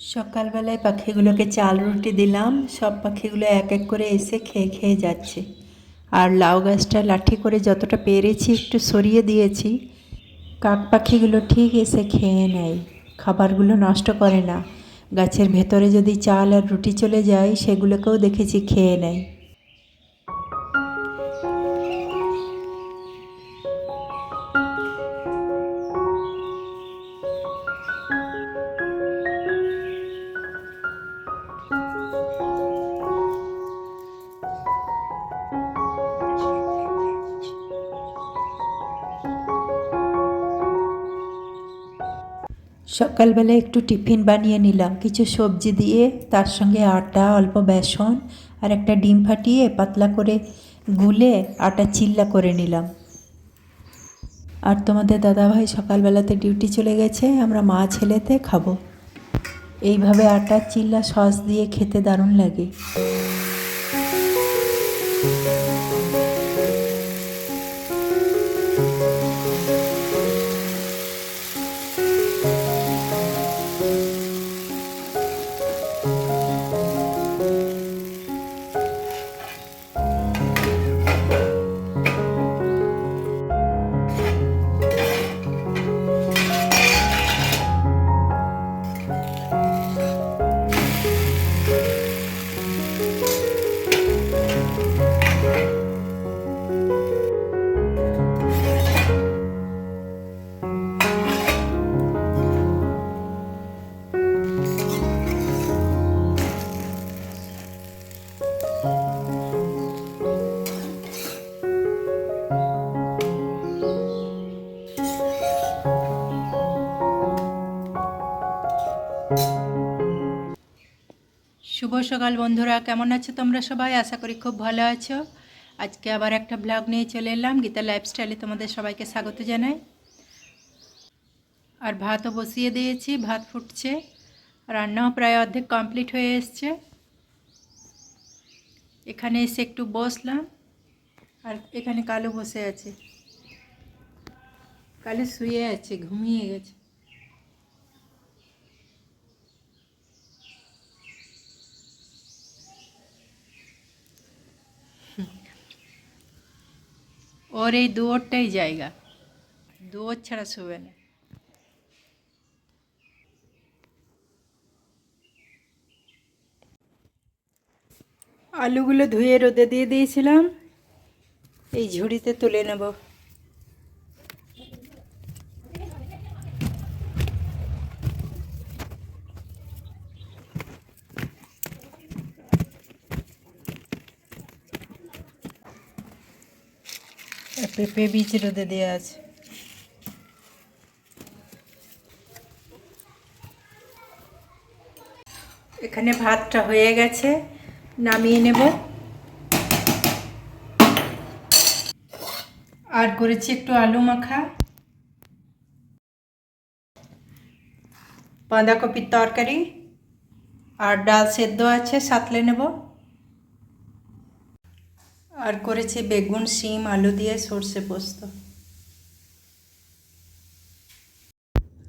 সকালবেলায় পাখিগুলোকে চাল রুটি দিলাম, সব পাখিগুলো এক এক করে এসে খেয়ে খেয়ে যাচ্ছে। আর লাউ গাছটা লাঠি করে যতটা পেরেছি একটু সরিয়ে দিয়েছি। কাক পাখিগুলো ঠিক এসে খেয়ে নেয়, খাবারগুলো নষ্ট করে না। গাছের ভেতরে যদি চাল আর রুটি চলে যায়, সেগুলোকেও দেখেছি খেয়ে নেয়। সকালবেলা একটু টিফিন বানিয়ে নিলাম। কিছু সবজি দিয়ে, তার সঙ্গে আটা, অল্প বেসন আর একটা ডিম ফাটিয়ে পাতলা করে গুলে আটা চিল্লা করে নিলাম। আর তোমাদের দাদাভাই সকালবেলাতে ডিউটি চলে গেছে, আমরা মা ছেলেতে খাব। এইভাবে আটার চিল্লা সস দিয়ে খেতে দারুণ লাগে। শুভ সকাল বন্ধুরা, কেমন আছো তোমরা সবাই? আশা করি খুব ভালো আছো। আজকে আবার একটা ব্লগ নিয়ে চলে এলাম, গীতা লাইফস্টাইলে তোমাদের সবাইকে স্বাগত জানাই। আর ভাতও বসিয়ে দিয়েছি, ভাত ফুটছে, রান্নাও প্রায় অর্ধেক কমপ্লিট হয়ে এসছে। এখানে এসে একটু বসলাম, আর এখানে কালো বসে আছে। কালো শুয়ে আছে, ঘুমিয়ে গেছে। ওর এই দুয়ারটাই জায়গা দুয়ার ছাড়া শোবে না আলুগুলো ধুয়ে রোদে দিয়ে দিয়েছিলাম এই ঝুড়িতে তুলে নেব পেঁপে বীজ রোদে দেওয়া আছে। এখানে ভাতটা হয়ে গেছে, নামিয়ে নেব। আর করেছি একটু আলু মাখা। বাঁধাকপির তরকারি। আর ডাল সেদ্ধ আছে, সাতলে নেব। আর করেছি বেগুন, শিম, আলু দিয়ে সর্ষে পোস্ত।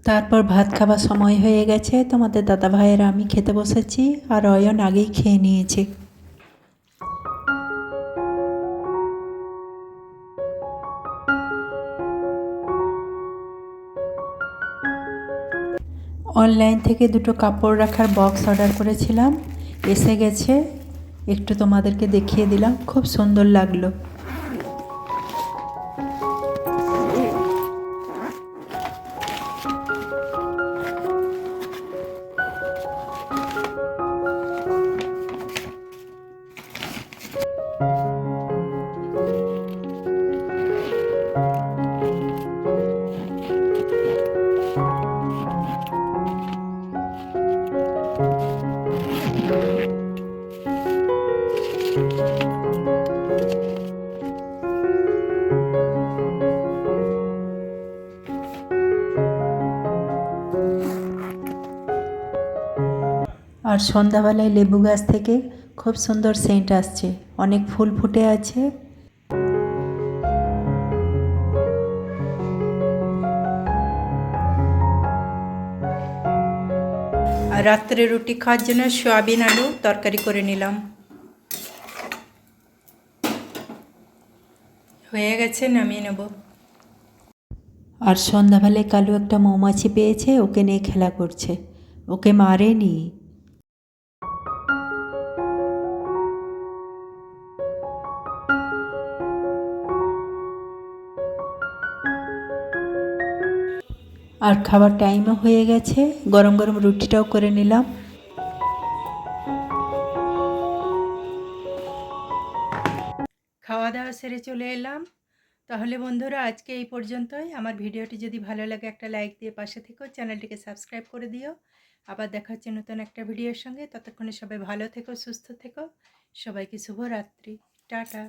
তারপর ভাত খাবার সময় হয়ে গেছে। তোমাদের দাদা ভাইয়ের, আমি খেতে বসেছি আর অয়ন আগেই খেয়ে নিয়েছে। অনলাইন থেকে দুটো কাপড় রাখার বক্স অর্ডার করেছিলাম। এসে গেছে। একটু তোমাদেরকে দেখিয়ে দিলাম খুব সুন্দর লাগল। আর সন্ধ্যাবেলায় লেবু গাছ থেকে খুব সুন্দর সেন্ট আসছে। অনেক ফুল ফুটে আছে। আর রাত্রে রুটি খাওয়ার জন্য সয়াবিন আলু তরকারি করে নিলাম। হয়ে গেছে নামিয়ে নেব। আর সন্ধ্যাবেলায় কালু একটা মৌমাছি পেয়েছে ওকে নিয়ে খেলা করছে। ওকে মারেনি। আর খাবার টাইমও হয়ে গেছে। গরম গরম রুটিটাও করে নিলাম। খাওয়া দাওয়া সেরে চলে এলাম। তাহলে বন্ধুরা, আজকে এই পর্যন্তই। আমার ভিডিওটি যদি ভালো লাগে, একটা লাইক দিয়ে পাশে থেকো। চ্যানেলটিকে সাবস্ক্রাইব করে দিও। আবার দেখা হচ্ছে নতুন একটা ভিডিওর সঙ্গে। ততক্ষণে সবাই ভালো থেকো, সুস্থ থেকো। সবাইকে শুভরাত্রি। টাটা।